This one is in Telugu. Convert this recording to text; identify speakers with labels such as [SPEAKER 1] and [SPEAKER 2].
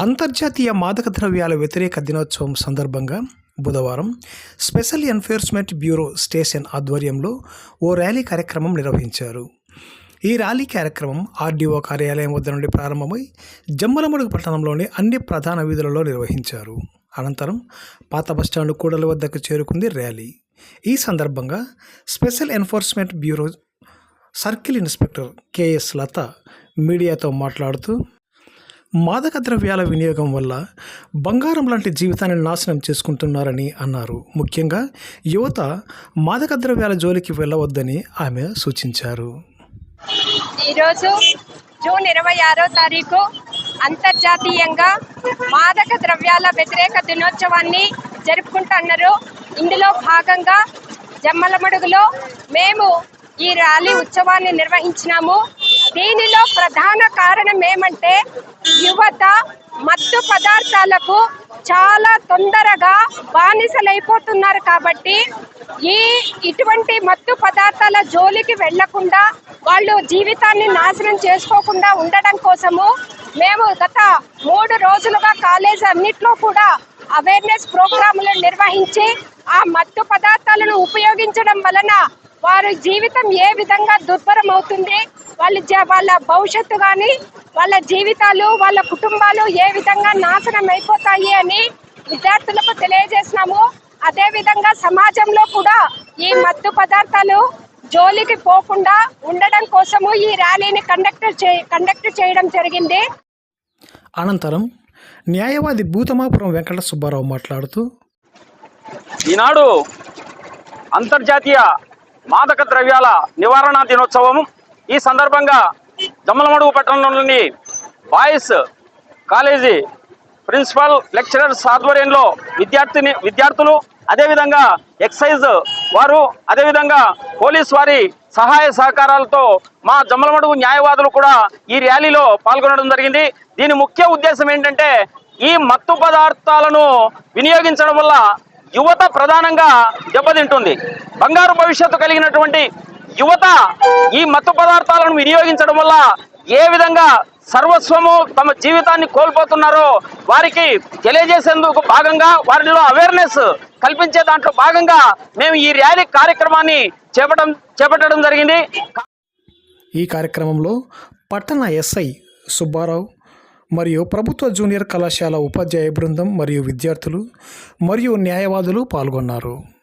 [SPEAKER 1] అంతర్జాతీయ మాదక ద్రవ్యాల వ్యతిరేక దినోత్సవం సందర్భంగా బుధవారం స్పెషల్ ఎన్ఫోర్స్మెంట్ బ్యూరో స్టేషన్ ఆధ్వర్యంలో ఓ ర్యాలీ కార్యక్రమం నిర్వహించారు. ఈ ర్యాలీ కార్యక్రమం ఆర్డీఓ కార్యాలయం వద్ద నుండి ప్రారంభమై జమ్మలమడుగు పట్టణంలోని అన్ని ప్రధాన వీధులలో నిర్వహించారు. అనంతరం పాత బస్టాండ్ కూడలి వద్దకు చేరుకుంది ర్యాలీ. ఈ సందర్భంగా special enforcement bureau circle inspector K లత మీడియాతో మాట్లాడుతూ మాదక ద్రవ్యాల వినియోగం వల్ల బంగారం లాంటి జీవితాన్ని నాశనం చేసుకుంటున్నారని అన్నారు. ముఖ్యంగా యువత మాదక ద్రవ్యాల జోలికి వెళ్ళవద్దని ఆమె సూచించారు.
[SPEAKER 2] ఈరోజు జూన్ ఇరవై ఆరో తారీఖు అంతర్జాతీయంగా మాదక ద్రవ్యాల వ్యతిరేక దినోత్సవాన్ని జరుపుకుంటున్నారు. ఇందులో భాగంగా జమ్మలమడుగులో మేము ఈ ర్యాలీ ఉత్సవాన్ని నిర్వహించినాము. దీనిలో ప్రధాన కారణం ఏమంటే యువత మత్తు పదార్థాలకు చాలా తొందరగా బానిసలైపోతున్నారు కాబట్టి ఈ ఇటువంటి మత్తు పదార్థాల జోలికి వెళ్ళకుండా వాళ్ళు జీవితాన్ని నాశనం చేసుకోకుండా ఉండడం కోసము మేము గత మూడు రోజులుగా కాలేజ్ అన్నిట్లో కూడా అవేర్నెస్ ప్రోగ్రాములు నిర్వహించి ఆ మత్తు పదార్థాలను ఉపయోగించడం వలన వారి జీవితం ఏ విధంగా దుర్భరం అవుతుంది వాళ్ళ జ- వాళ్ళ భవిష్యత్తు కానీ వాళ్ళ జీవితాలు వాళ్ళ కుటుంబాలు ఏ విధంగా నాశనం అయిపోతాయి అని విద్యార్థులకు తెలియజేసినాము. అదే విధంగా సమాజంలో కూడా ఈ మత్తు పదార్థాలు జోలికి పోకుండా ఉండడం కోసము ఈ ర్యాలీని కండక్ట్ చే కండక్ట్ చేయడం జరిగింది.
[SPEAKER 1] అనంతరం న్యాయవాది భూతమాపురం వెంకట సుబ్బారావు మాట్లాడుతూ
[SPEAKER 3] ఈనాడు అంతర్జాతీయ మాదక ద్రవ్యాల నివారణ దినోత్సవం ఈ సందర్భంగా జమ్మలమడుగు పట్టణంలోని బాయ్స్ కాలేజీ ప్రిన్సిపల్ లెక్చరర్స్ ఆధ్వర్యంలో విద్యార్థిని విద్యార్థులు అదేవిధంగా ఎక్సైజ్ వారు అదేవిధంగా పోలీస్ వారి సహాయ సహకారాలతో మా జమ్మలమడుగు న్యాయవాదులు కూడా ఈ ర్యాలీలో పాల్గొనడం జరిగింది. దీని ముఖ్య ఉద్దేశం ఏంటంటే ఈ మత్తు పదార్థాలను వినియోగించడం వల్ల యువత ప్రధానంగా దెబ్బతింటుంది. బంగారు భవిష్యత్తు కలిగినటువంటి యువత ఈ మత్తు పదార్థాలను వినియోగించడం వల్ల ఏ విధంగా సర్వస్వము తమ జీవితాన్ని కోల్పోతున్నారో వారికి తెలియజేసేందుకు భాగంగా వారిలో అవేర్నెస్ కల్పించే దాంట్లో భాగంగా మేము ఈ ర్యాలీ కార్యక్రమాన్ని చేపట్టడం చేపట్టడం జరిగింది.
[SPEAKER 1] ఈ కార్యక్రమంలో పట్టణ ఎస్ఐ సుబ్బారావు మరియు ప్రభుత్వ జూనియర్ కళాశాల ఉపాధ్యాయ బృందం మరియు విద్యార్థులు మరియు న్యాయవాదులు పాల్గొన్నారు.